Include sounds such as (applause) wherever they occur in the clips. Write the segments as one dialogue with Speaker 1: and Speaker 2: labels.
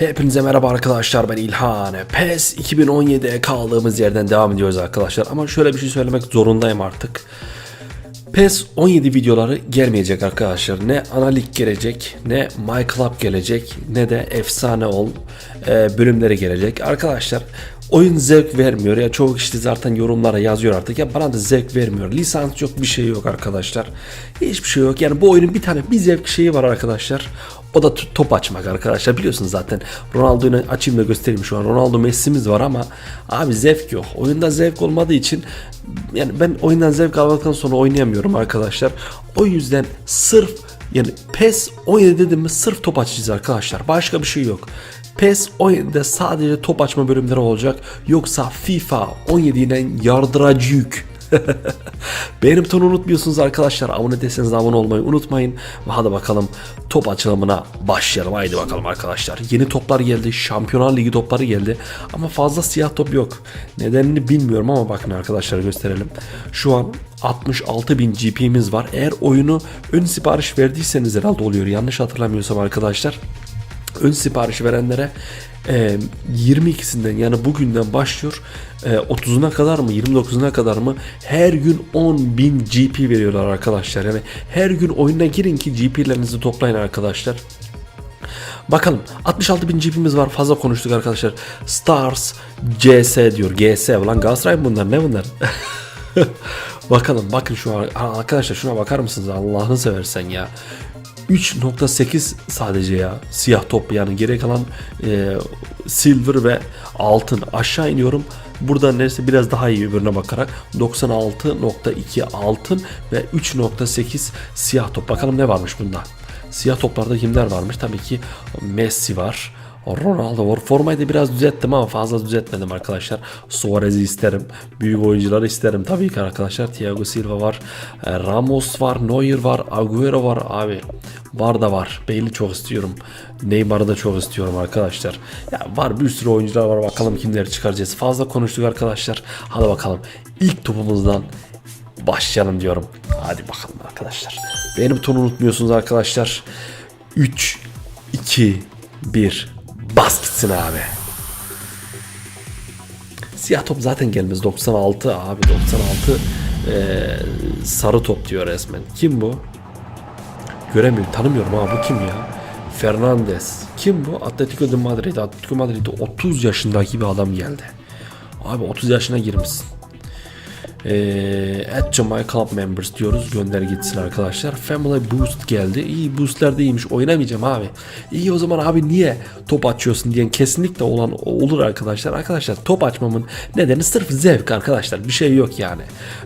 Speaker 1: Hepinize merhaba arkadaşlar ben İlhan. PES 2017'ye kaldığımız yerden devam ediyoruz arkadaşlar. Ama şöyle bir şey söylemek zorundayım artık. PES 17 videoları gelmeyecek arkadaşlar. Ne analik gelecek, ne My Club gelecek, ne de efsane ol e, bölümleri gelecek. Arkadaşlar oyun zevk vermiyor ya çoğu kişi zaten yorumlara yazıyor artık ya bana da zevk vermiyor. Lisans yok bir şey yok arkadaşlar. Hiçbir şey yok. Yani bu oyunun bir tane bir zevk şeyi var arkadaşlar. O da top açmak arkadaşlar. Biliyorsunuz zaten Ronaldo'yu açayım da göstereyim şu an. Ronaldo Messi'miz var ama abi zevk yok. Oyunda zevk olmadığı için yani ben oyundan zevk aldıktan sonra oynayamıyorum arkadaşlar. O yüzden sırf yani PES 17 dedim mi sırf top açacağız arkadaşlar. Başka bir şey yok. PES 17'de sadece top açma bölümleri olacak. Yoksa FIFA 17 ile yardıracı yük. (laughs) Beğenip tonu unutmuyorsunuz arkadaşlar. Abone değilseniz abone olmayı unutmayın. Ve hadi bakalım top açılımına başlayalım. Haydi bakalım arkadaşlar. Yeni toplar geldi. Şampiyonlar Ligi topları geldi. Ama fazla siyah top yok. Nedenini bilmiyorum ama bakın arkadaşlar gösterelim. Şu an 66.000 GP'miz var. Eğer oyunu ön sipariş verdiyseniz herhalde oluyor. Yanlış hatırlamıyorsam arkadaşlar ön siparişi verenlere e, 22'sinden yani bugünden başlıyor e, 30'una kadar mı 29'una kadar mı her gün 10.000 GP veriyorlar arkadaşlar. Yani her gün oyuna girin ki GP'lerinizi toplayın arkadaşlar. Bakalım 66.000 GP'miz var fazla konuştuk arkadaşlar. Stars CS diyor. GS ulan Galatasaray mı bunlar ne bunlar? (laughs) Bakalım bakın şu arkadaşlar şuna bakar mısınız Allah'ını seversen ya. 3.8 sadece ya. Siyah top yani geri kalan e, silver ve altın. Aşağı iniyorum. Burada neredeyse biraz daha iyi öbürüne bakarak 96.2 altın ve 3.8 siyah top. Bakalım ne varmış bunda? Siyah toplarda kimler varmış? Tabii ki Messi var Ronaldo var. Formayı da biraz düzelttim ama fazla düzeltmedim arkadaşlar. Suarez'i isterim. Büyük oyuncuları isterim tabii ki arkadaşlar. Thiago Silva var. e, Ramos var. Neuer var. Agüero var abi. Var da var. Bale'i çok istiyorum. Neymar'ı da çok istiyorum arkadaşlar. Ya var bir sürü oyuncular var. Bakalım kimleri çıkaracağız. Fazla konuştuk arkadaşlar. Hadi bakalım. İlk topumuzdan başlayalım diyorum. Hadi bakalım arkadaşlar. Benim tonu unutmuyorsunuz arkadaşlar. 3 2 1 Bas gitsin abi. Siyah top zaten gelmez. 96 abi 96 eee, sarı top diyor resmen. Kim bu? Göremiyorum. Tanımıyorum ha bu kim ya? Fernandez. Kim bu? Atletico de Madrid. Atletico Madrid'de 30 yaşındaki bir adam geldi. Abi 30 yaşına girmişsin. Ee, at to my club members diyoruz. Gönder gitsin arkadaşlar. Family boost geldi. İyi boostler de iyiymiş. Oynamayacağım abi. İyi o zaman abi niye top açıyorsun diyen kesinlikle olan olur arkadaşlar. Arkadaşlar top açmamın nedeni sırf zevk arkadaşlar. Bir şey yok yani.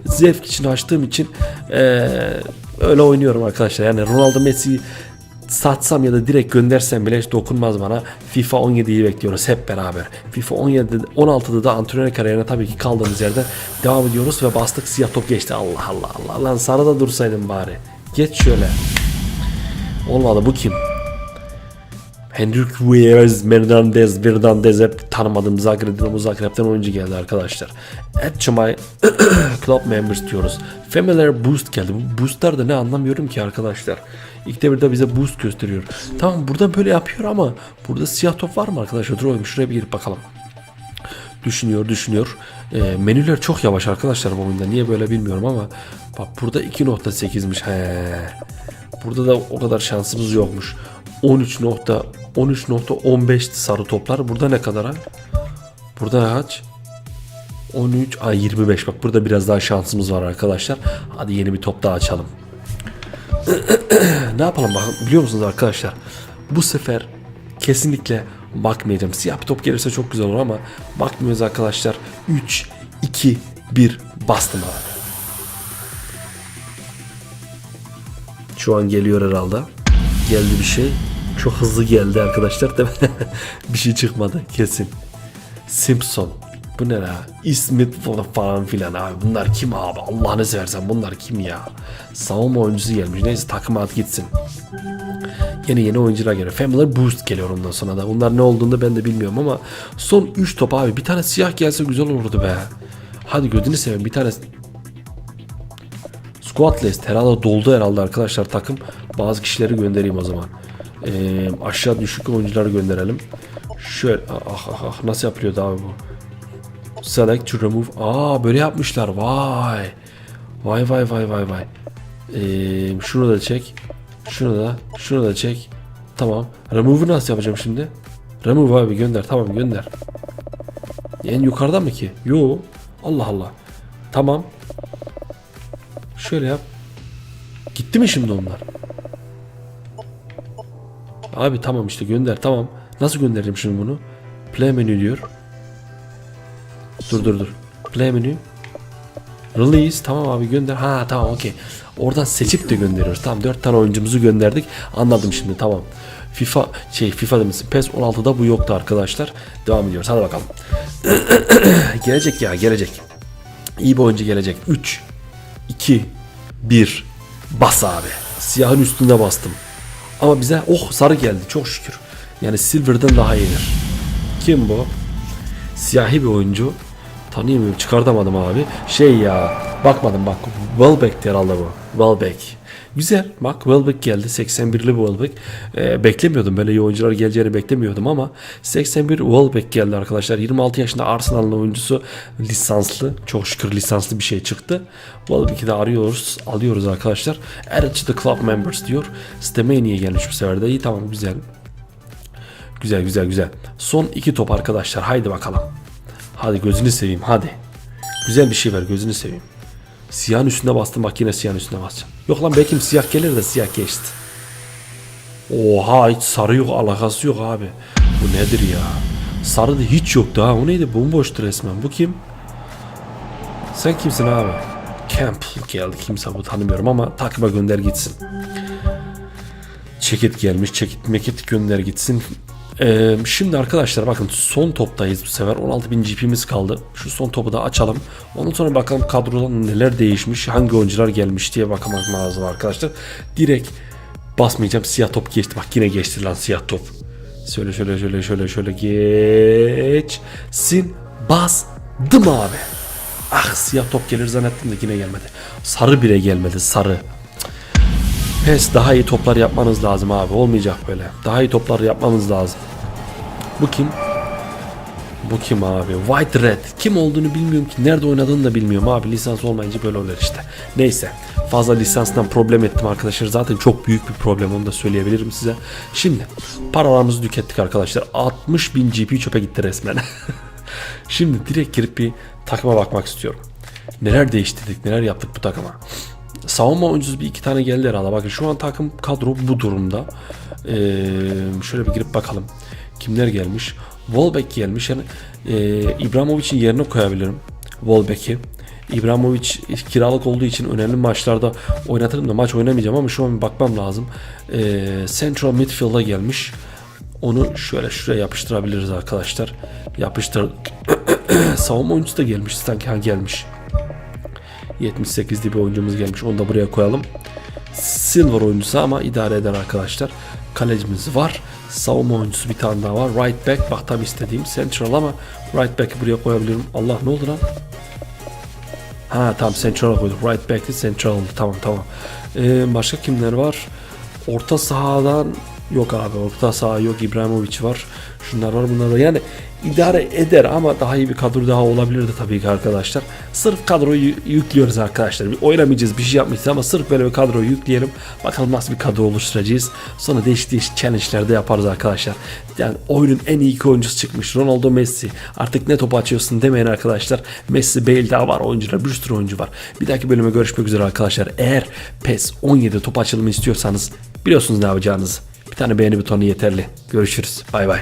Speaker 1: Zevk için açtığım için ee, öyle oynuyorum arkadaşlar. Yani Ronaldo Messi satsam ya da direkt göndersem bile hiç dokunmaz bana. FIFA 17'yi bekliyoruz hep beraber. FIFA 17'de 16'da da antrenör kariyerine tabii ki kaldığımız yerden devam ediyoruz ve bastık siyah top geçti. Allah Allah Allah lan sarıda dursaydın bari. Geç şöyle. Olmadı bu kim? Henrik Ruiz, Hernandez, Hernandez hep tanımadığım Zagreb'den Zagreb'den oyuncu geldi arkadaşlar. At my (coughs) club members diyoruz. Familiar boost geldi. Bu boostlar da ne anlamıyorum ki arkadaşlar. İlk devirde bize boost gösteriyor. Tamam burada böyle yapıyor ama burada siyah top var mı arkadaşlar? Dur oğlum şuraya bir girip bakalım. Düşünüyor düşünüyor. Ee, menüler çok yavaş arkadaşlar bu oyunda. Niye böyle bilmiyorum ama bak burada 2.8'miş. He. Burada da o kadar şansımız yokmuş. 13 nokta 13.15 sarı toplar. Burada ne kadar ha? Burada kaç? 13 ay 25 bak burada biraz daha şansımız var arkadaşlar. Hadi yeni bir top daha açalım. (clears throat) ne yapalım bakın biliyor musunuz arkadaşlar? Bu sefer kesinlikle bakmayacağım. Siyah bir top gelirse çok güzel olur ama bakmıyoruz arkadaşlar. 3 2 1 bastım abi. Şu an geliyor herhalde. Geldi bir şey. Çok hızlı geldi arkadaşlar değil (laughs) bir şey çıkmadı kesin. Simpson. Bu ne la? İsmit falan filan abi. Bunlar kim abi? Allah'ını seversen bunlar kim ya? Savunma oyuncusu gelmiş. Neyse takım at gitsin. Yeni yeni oyuncular geliyor. Family Boost geliyor ondan sonra da. Bunlar ne olduğunu ben de bilmiyorum ama son 3 top abi. Bir tane siyah gelse güzel olurdu be. Hadi gözünü seveyim bir tane Squad list herhalde doldu herhalde arkadaşlar takım. Bazı kişileri göndereyim o zaman. Ee, aşağı düşük oyuncuları gönderelim. Şöyle ah ah ah nasıl yapılıyordu abi bu? Select to remove. Aa böyle yapmışlar. Vay. Vay vay vay vay vay. Ee, şunu da çek. Şunu da. Şunu da çek. Tamam. Remove'u nasıl yapacağım şimdi? Remove abi gönder. Tamam gönder. En yukarıda mı ki? Yo. Allah Allah. Tamam. Şöyle yap. Gitti mi şimdi onlar? Abi tamam işte gönder tamam. Nasıl göndereyim şimdi bunu? Play menü diyor. Dur dur dur. Play menü. Release tamam abi gönder. Ha tamam okey. Oradan seçip de gönderiyoruz. Tamam 4 tane oyuncumuzu gönderdik. Anladım şimdi tamam. FIFA şey FIFA demişsin. PES 16'da bu yoktu arkadaşlar. Devam ediyoruz. Hadi bakalım. (clears throat) gelecek ya gelecek. İyi bir oyuncu gelecek. 3 2 1 Bas abi. Siyahın üstünde bastım. Ama bize oh sarı geldi çok şükür. Yani Silver'dan daha iyidir. Kim bu? Siyahi bir oyuncu. Tanıyor muyum? Çıkartamadım abi. Şey ya. Bakmadım bak. Welbeck herhalde bu. Welbeck. Güzel. Bak Welbeck geldi. 81'li Welbeck. Ee, beklemiyordum. Böyle iyi oyuncular geleceğini beklemiyordum ama 81 Welbeck geldi arkadaşlar. 26 yaşında Arsenal'ın oyuncusu lisanslı. Çok şükür lisanslı bir şey çıktı. Welbeck'i de arıyoruz. Alıyoruz arkadaşlar. Add to the club members diyor. Sisteme niye gelmiş bu sefer de. İyi tamam güzel. Güzel güzel güzel. Son iki top arkadaşlar. Haydi bakalım. Hadi gözünü seveyim hadi. Güzel bir şey ver gözünü seveyim. Siyahın üstüne bastım bak yine siyahın üstüne basacağım. Yok lan belki siyah gelir de siyah geçti. Oha hiç sarı yok alakası yok abi. Bu nedir ya? Sarı da hiç yoktu ha. O neydi? Bomboştu resmen. Bu kim? Sen kimsin abi? Campbell geldi. Kimse bu tanımıyorum ama takıma gönder gitsin. Çekit gelmiş. Çekit mekit gönder gitsin. Ee, şimdi arkadaşlar bakın son toptayız bu sefer. 16.000 GP'miz kaldı. Şu son topu da açalım. Ondan sonra bakalım kadroda neler değişmiş, hangi oyuncular gelmiş diye bakmak lazım arkadaşlar. Direkt basmayacağım. Siyah top geçti. Bak yine geçti lan siyah top. Şöyle şöyle şöyle şöyle şöyle geçsin. Bastım abi. Ah siyah top gelir zannettim de yine gelmedi. Sarı bile gelmedi sarı. PES daha iyi toplar yapmanız lazım abi. Olmayacak böyle. Daha iyi toplar yapmamız lazım. Bu kim? Bu kim abi? White Red. Kim olduğunu bilmiyorum ki. Nerede oynadığını da bilmiyorum abi. Lisans olmayınca böyle oluyor işte. Neyse. Fazla lisanstan problem ettim arkadaşlar. Zaten çok büyük bir problem onu da söyleyebilirim size. Şimdi paralarımızı tükettik arkadaşlar. 60 bin GP çöpe gitti resmen. (laughs) Şimdi direkt girip bir takıma bakmak istiyorum. Neler değiştirdik, neler yaptık bu takıma. Savunma oyuncusu bir iki tane geldi herhalde. Bakın şu an takım kadro bu durumda. Ee, şöyle bir girip bakalım. Kimler gelmiş? Volbeck gelmiş. Yani e, İbramovic'in yerine koyabilirim. Volbeck'i. İbrahimovic kiralık olduğu için önemli maçlarda oynatırım da maç oynamayacağım ama şu an bir bakmam lazım. Ee, Central Midfield'a gelmiş. Onu şöyle şuraya yapıştırabiliriz arkadaşlar. Yapıştır. (coughs) Savunma oyuncusu da gelmiş. Sanki ha gelmiş. 78'li bir oyuncumuz gelmiş. Onu da buraya koyalım. Silver oyuncusu ama idare eder arkadaşlar. Kalecimiz var. Savunma oyuncusu bir tane daha var. Right back. Bak tam istediğim central ama right back'i buraya koyabilirim. Allah ne oldu lan? Ha tamam central koyduk. Right back'i central oldu. Tamam tamam. Ee, başka kimler var? Orta sahadan yok abi. Orta saha yok. İbrahimovic var. Şunlar var bunlar var. Yani idare eder ama daha iyi bir kadro daha olabilirdi tabii ki arkadaşlar. Sırf kadroyu yüklüyoruz arkadaşlar. Bir oynamayacağız bir şey yapmayacağız ama sırf böyle bir kadroyu yükleyelim. Bakalım nasıl bir kadro oluşturacağız. Sonra değişik değişik challenge'ler de yaparız arkadaşlar. Yani oyunun en iyi iki oyuncusu çıkmış. Ronaldo Messi. Artık ne top açıyorsun demeyin arkadaşlar. Messi, Bale daha var oyuncular. Bir sürü oyuncu var. Bir dahaki bölüme görüşmek üzere arkadaşlar. Eğer PES 17 top açılımı istiyorsanız biliyorsunuz ne yapacağınızı. Bir tane beğeni butonu yeterli. Görüşürüz. Bay bay.